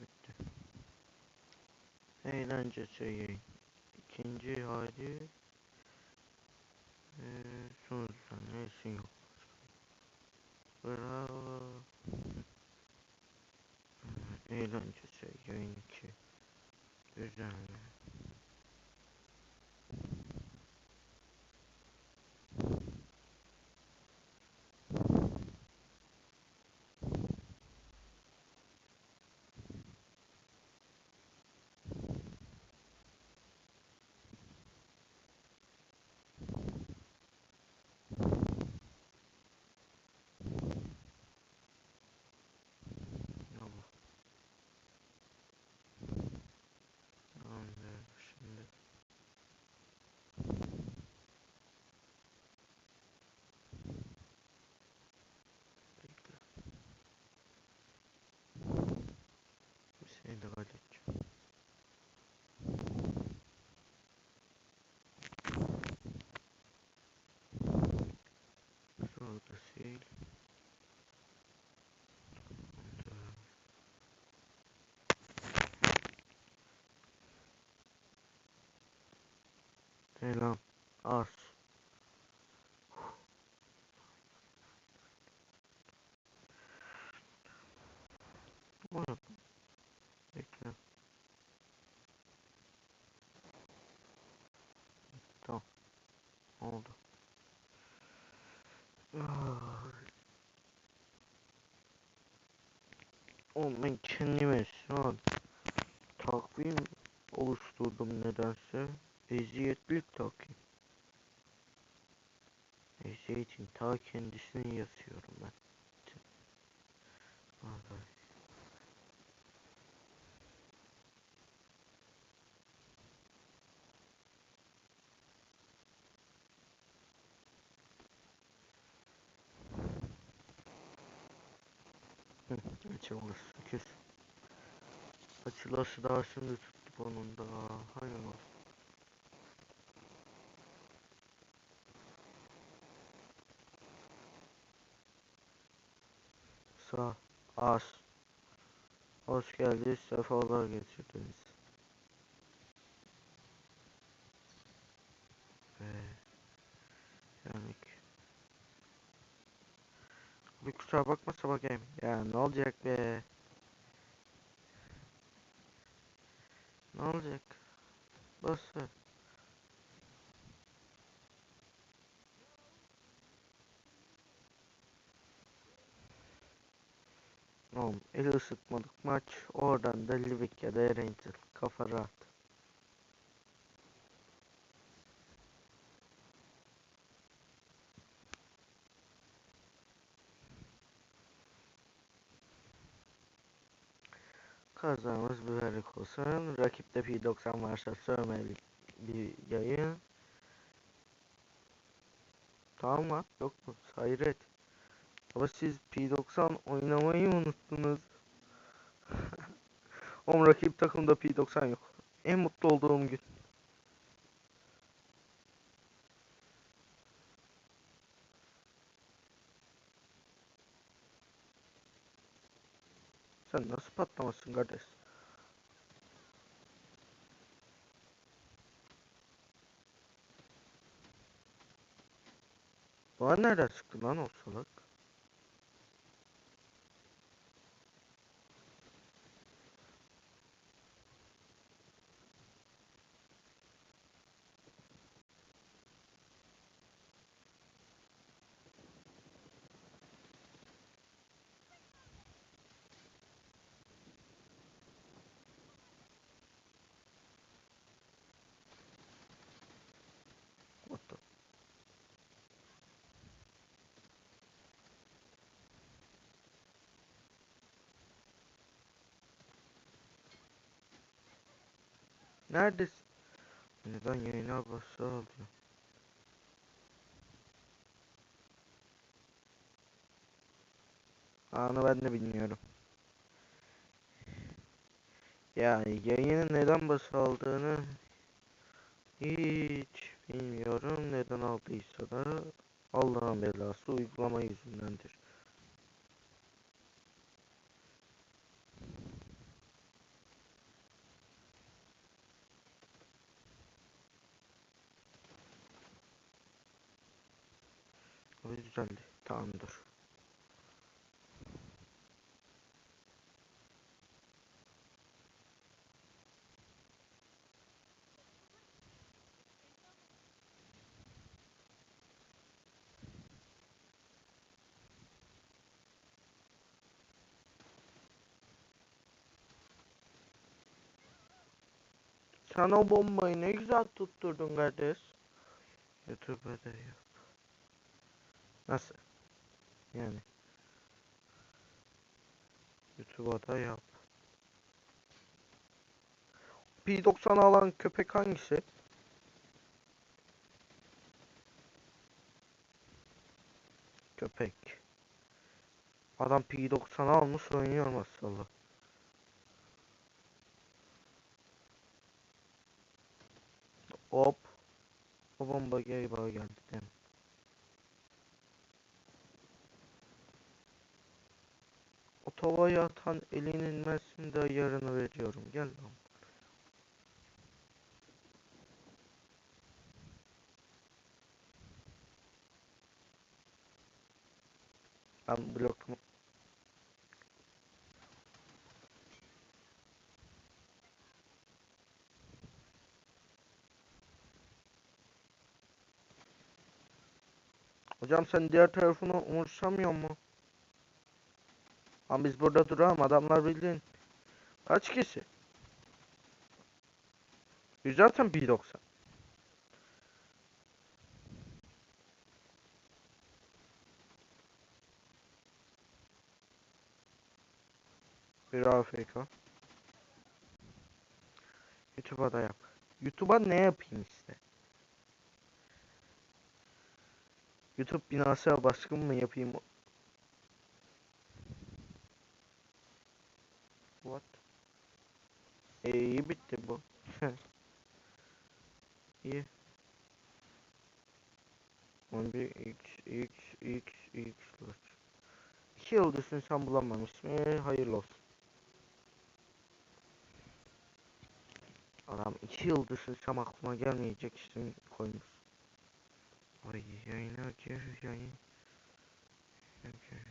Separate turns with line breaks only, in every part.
Bitti. Eğlence şeyi. İkinci hali. Ee, sonuçta neyse yok. Bravo. Ee, Eğlence şey yayın 2. Düzenli. Tamam. Tamamdır şimdi. Bekle. Bir şey de halledeceğim. Sonra da sil. Tamamdır. Selam. Az. Oğlum. Bekle. Tamam. Oldu. Oğlum ben kendime şu an takvim oluşturdum nedense. Eziyetlik takvim. Eziyetin ta kendisini yazıyorum ben. Vallahi. Küs. Açılası daha şimdi tuttuk onun da. Hayır olsun. Sağ, az. Hoş geldiniz, sefalar getirdiniz. Ve yani bir kusura bakmasa bakayım. Ya ne olacak be? Ne olacak? Basın. Oğlum el ısıtmadık maç. Oradan da Livik ya da Ranger. Kafa rahat. Kazamız mübarek olsun. Rakipte P90 varsa sövmeli bir yayın. Tamam mı? Yok mu? Hayret. Ama siz P90 oynamayı unuttunuz. Oğlum rakip takımda P90 yok. En mutlu olduğum gün. Sen nasıl patlamasın kardeş? Bana nereden çıktı lan o salak? Neredesin? Neden yayına basa alıyor? Anı ben de bilmiyorum. Yani yayının neden basa aldığını hiç bilmiyorum. Neden aldıysa da Allah'ın belası uygulama yüzündendir. O güzeldi. Tamamdır. Sen o bombayı ne güzel tutturdun kardeş. YouTube'da yap. Nasıl? Yani. YouTube'a da yap. P90 alan köpek hangisi? Köpek. Adam P90 almış oynuyor maşallah. Hop. O bomba galiba geldi değil mi? O tavaya atan elinin mersin de yarını veriyorum. Gel lan. Ben blokumu Hocam sen diğer tarafını umursamıyor mu? Ama biz burada duralım adamlar bildiğin. Kaç kişi? Biz zaten P90. Bir AFK. YouTube'a da yap. YouTube'a ne yapayım işte? YouTube binası baskın mı yapayım? E, iyi bitti bu. iyi. 11 x x x x var. 2 yıldızın sen bulamamış mı? Hayırlı olsun. Adam 2 yıldızın sen aklıma gelmeyecek isim koymuş. Ay yayına gir yayın.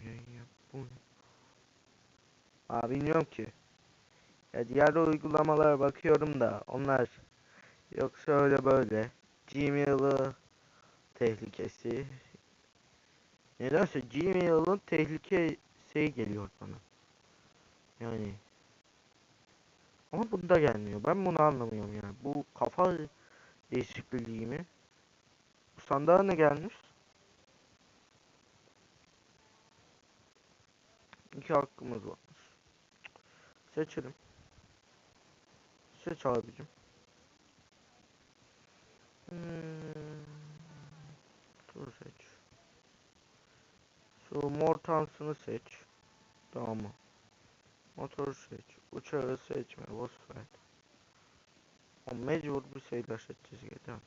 Yayın yap bunu. Aa bilmiyorum ki. Ya diğer uygulamalara bakıyorum da onlar yoksa öyle böyle. Gmail'ı tehlikesi. Nedense Gmail'ın tehlikesi geliyor bana. Yani. Ama bunda gelmiyor. Ben bunu anlamıyorum yani. Bu kafa değişikliği mi? Bu sandığa ne gelmiş? İki hakkımız varmış. Seçelim. Seç abicim. Hmm. Dur seç. Şu mor tansını seç. Tamam mı? Motoru seç. Uçağı seçme. Boş ver. Mecbur bir şeyler seçeceğiz. Tamam.